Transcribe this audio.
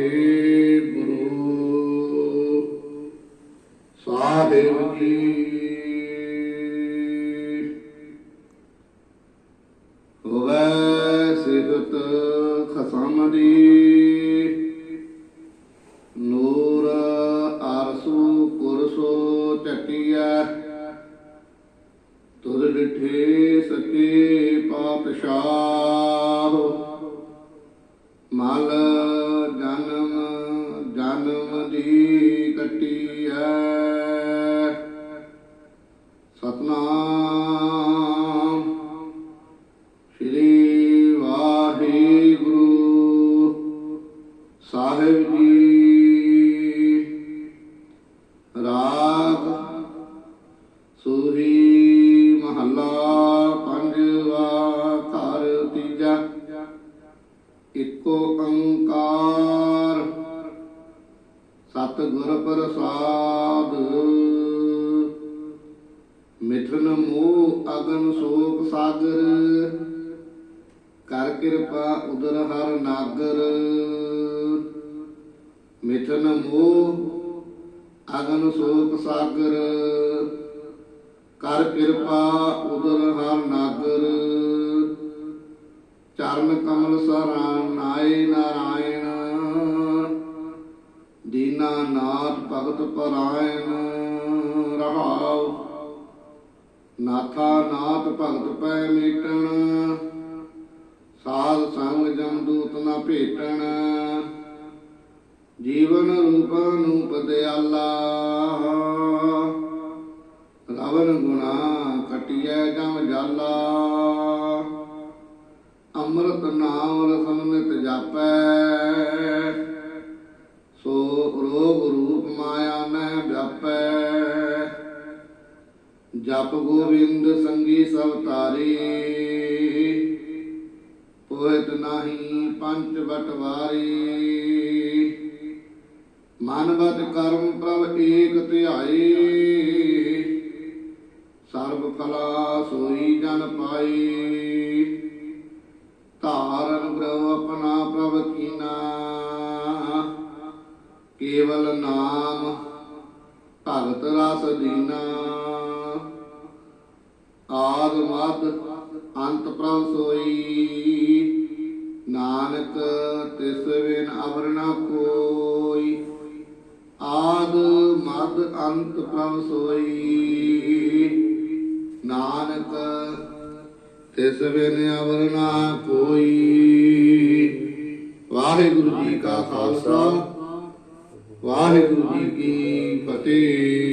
ਵਾਹਿਗੁਰੂ ਸਾਹਿਬ ਜੀ। ਹੋਵੇ ਸਿਫਤ ਖਸਮ ਦੀ, ਨੂਰ ਆਰਸੂ ਕੁਰਸੋ ਚਟਿਆ ਤੁਧ ਡਿਠੇ ਸਕੇ ਪਾਤਸ਼ਾਹ। ਸਤਨਾਮ ਸ੍ਰੀ ਵਾਹਿਗੁਰੂ ਸਾਹਿਬ ਜੀ। ਰਾਗ ਸੂਰੀ ਮਹੱਲਾ ਪੰਜਵਾ ਘਰ ਤੀਜਾ। ਇੱਕੋ ਓੰਕਾਰ ਸਤਿਗੁਰ ਪ੍ਰਸਾਦ ਮਿਠਨ ਮੋਹ ਅਗਨ ਸੋਕ ਸਾਗਰ। ਕਰ ਕਿਰਪਾ ਉਦਰ ਹਰ ਨਾਗਰ। ਮਿਠਨ ਮੋਹ ਅਗਨ ਸੋਕ ਸਾਗਰ। ਕਰ ਕਿਰਪਾ ਉਦਰ ਹਰ ਨਾਗਰ। ਚਰਨ ਕਮਲ ਸਰਾਨਾਏ ਨਾਰਾਇਣ। ਦੀਨਾ ਨਾਥ ਭਗਤ ਪਰਾਇਣ। ਰਹਾਉ ਨਾਥਾ ਨਾਥ ਭਗਤ ਪੈ ਮੀਟਣ, ਸਾਧ ਸੰਗ ਜਮ ਦੂਤ ਨਾ ਭੇਟਣ, ਜੀਵਨ ਰੂਪ ਨੂਪ ਦਿਆਲਾ। ਰਵਨ ਗੁਣਾ ਕਟਿਐ ਜਮ ਜਾਲਾ। ਅੰਮ੍ਰਿਤ ਨਾਮ ਰਸਨ ਨਿਤ ਜਾਪੈ ਜਪ ਗੋਬਿੰਦ ਸੰਗੀ ਸਭ ਤਾਰੀ। ਪੋਹਿਤ ਨਾਹੀ ਪੰਚ ਬਟਵਾਰੀ। ਮਨ ਬਦ ਕਰਮ ਪ੍ਰਭ ਏਕ ਧਿਆਈ ਸਰਬ ਕਲਾ ਸੋਈ ਜਨ ਪਾਈ ਧਾਰਨ ਪ੍ਰਭ ਆਪਣਾ ਪ੍ਰਭ ਕੀਨਾ। ਕੇਵਲ ਨਾਮ ਭਗਤ ਰਸ ਦੀਨਾ। ਆਦ ਮਦ ਅੰਤ ਪ੍ਰਭ ਸੋਈ। ਨਾਨਕ ਤਿਸ ਬਿਨ ਅਵਰ ਨ ਕੋਈ। ਆਦ ਮਦ ਅੰਤ ਪ੍ਰਭ ਸੋਈ। ਨਾਨਕ ਤਿਸ ਬਿਨ ਅਵਰ ਨ ਕੋਈ। ਵਾਹਿਗੁਰੂ ਜੀ ਕਾ ਖਾਲਸਾ। ਵਾਹਿਗੁਰੂ ਜੀ ਕੀ ਫਤਿਹ।